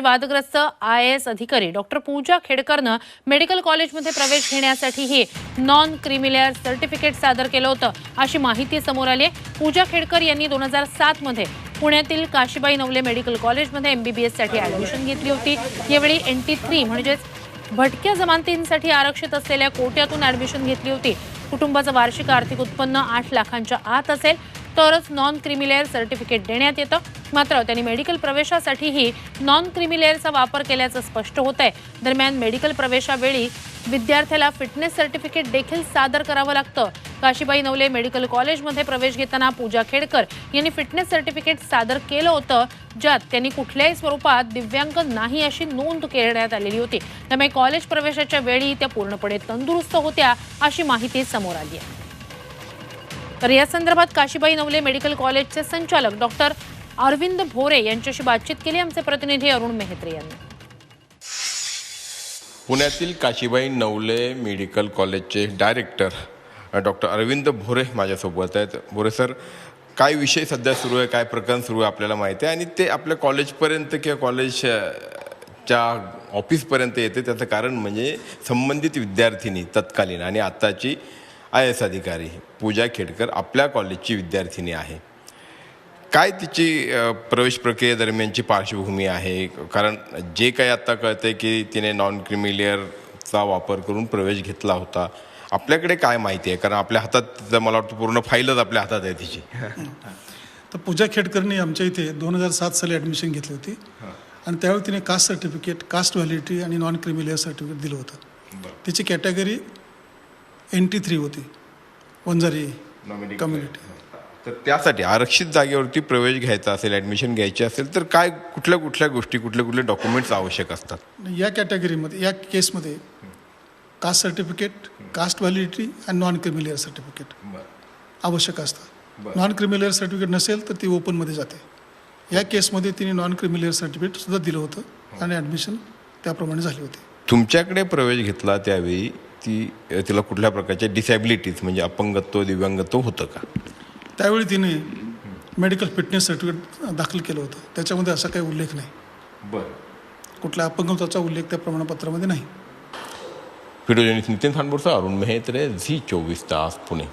म्हणजे वादग्रस्त I S अधिकारी डॉक्टर पूजा खेडकरनं मेडिकल कॉलेजमध्ये प्रवेश घेण्यासाठीही नॉन क्रिमिलेअर सर्टिफिकेट सादर केलं होतं अशी माहिती समोर आली आहे. पूजा खेडकर यांनी दोन हजार सातमध्ये पुण्यातील काशीबाई नवले मेडिकल कॉलेजमध्ये एम बी बी एससाठी ॲडमिशन घेतली होती. यावेळी एन टी थ्री म्हणजेच भटक्या जमानतींसाठी आरक्षित असलेल्या कोट्यातून ॲडमिशन घेतली होती. कुटुंबाचं वार्षिक आर्थिक उत्पन्न आठ लाखांच्या आत असेल. तरच नॉन क्रिमिलेअर सर्टिफिकेट देण्यात येतं. मात्र त्यांनी मेडिकल प्रवेशासाठीही नॉन क्रिमिलेअरचा वापर केल्याचं स्पष्ट होत आहे दरम्यान मेडिकल प्रवेशावेळी विद्यार्थ्याला फिटनेस सर्टिफिकेट देखील सादर करावं लागतं. काशीबाई नवले मेडिकल कॉलेजमध्ये प्रवेश घेताना पूजा खेडकर यांनी फिटनेस सर्टिफिकेट सादर केलं होतं ज्यात त्यांनी कुठल्याही स्वरूपात दिव्यांग नाही अशी नोंद करण्यात आलेली होती. त्यामुळे कॉलेज प्रवेशाच्या वेळी त्या पूर्णपणे तंदुरुस्त होत्या अशी माहिती समोर आली आहे. तर या संदर्भात काशीबाई नवले मेडिकल कॉलेजचे संचालक डॉक्टर अरविंद भोरे यांच्याशी बातचीत केली. आमचे प्रतिनिधी अरुण मेहत्रे यांनी. पुण्यातील काशीबाई नवले मेडिकल कॉलेजचे डायरेक्टर डॉक्टर अरविंद भोरे माझ्यासोबत आहेत. भोरे सर काय विषय सध्या सुरू आहे? काय प्रकरण सुरू आहे आपल्याला माहिती आहे? आणि ते आपल्या कॉलेजपर्यंत किंवा कॉलेजच्या ऑफिसपर्यंत येते. त्याचं कारण म्हणजे संबंधित विद्यार्थिनी तत्कालीन आणि आत्ताची आय एस अधिकारी पूजा खेडकर आपल्या कॉलेजची विद्यार्थिनी आहे. काय तिची प्रवेश प्रक्रियेदरम्यानची पार्श्वभूमी आहे? कारण जे काही आत्ता कळतंय की तिने नॉन क्रिमिलियरचा वापर करून प्रवेश घेतला होता. आपल्याकडे काय माहिती आहे? कारण आपल्या हातात तिचं मला वाटतं पूर्ण फाईलच आपल्या हातात आहे तिची. तर पूजा खेडकरनी आमच्या इथे दोन हजार सात साली ॲडमिशन घेतली होती. आणि त्यावेळी तिने कास्ट सर्टिफिकेट कास्ट व्हॅलिडिटी आणि नॉन क्रिमिलियर सर्टिफिकेट दिलं होतं. तिची कॅटेगरी एन टी थ्री होती. वंजारी कम्युनिटी तर त्यासाठी आरक्षित जागेवरती प्रवेश घ्यायचा असेल ॲडमिशन घ्यायची असेल तर काय कुठल्या कुठल्या गोष्टी कुठले कुठले डॉक्युमेंट्स आवश्यक असतात? या कॅटेगरीमध्ये या केसमध्ये कास्ट सर्टिफिकेट कास्ट व्हॅलिडिटी आणि नॉन क्रिमिलियर सर्टिफिकेट आवश्यक असतं नॉन क्रिमिलियर सर्टिफिकेट नसेल तर ती ओपनमध्ये जाते. या केसमध्ये तिने नॉन क्रिमिलियर सर्टिफिकेट सुद्धा दिलं होतं आणि ॲडमिशन त्याप्रमाणे झाली होती. तुमच्याकडे प्रवेश घेतला त्यावेळी ती तिला कुठल्या प्रकारच्या डिसॅबिलिटीज म्हणजे अपंगत्व दिव्यांगत्व होतं का? त्यावेळी तिने मेडिकल फिटनेस सर्टिफिकेट दाखल केलं होतं. त्याच्यामध्ये असा काही उल्लेख नाही. बरं. कुठल्या अपंगत्वाचा उल्लेख त्या प्रमाणपत्रामध्ये नाही. व्हिडिओ नितीन खानपूरचा अरुण मेहेत्रे झी चोवीस तास पुणे.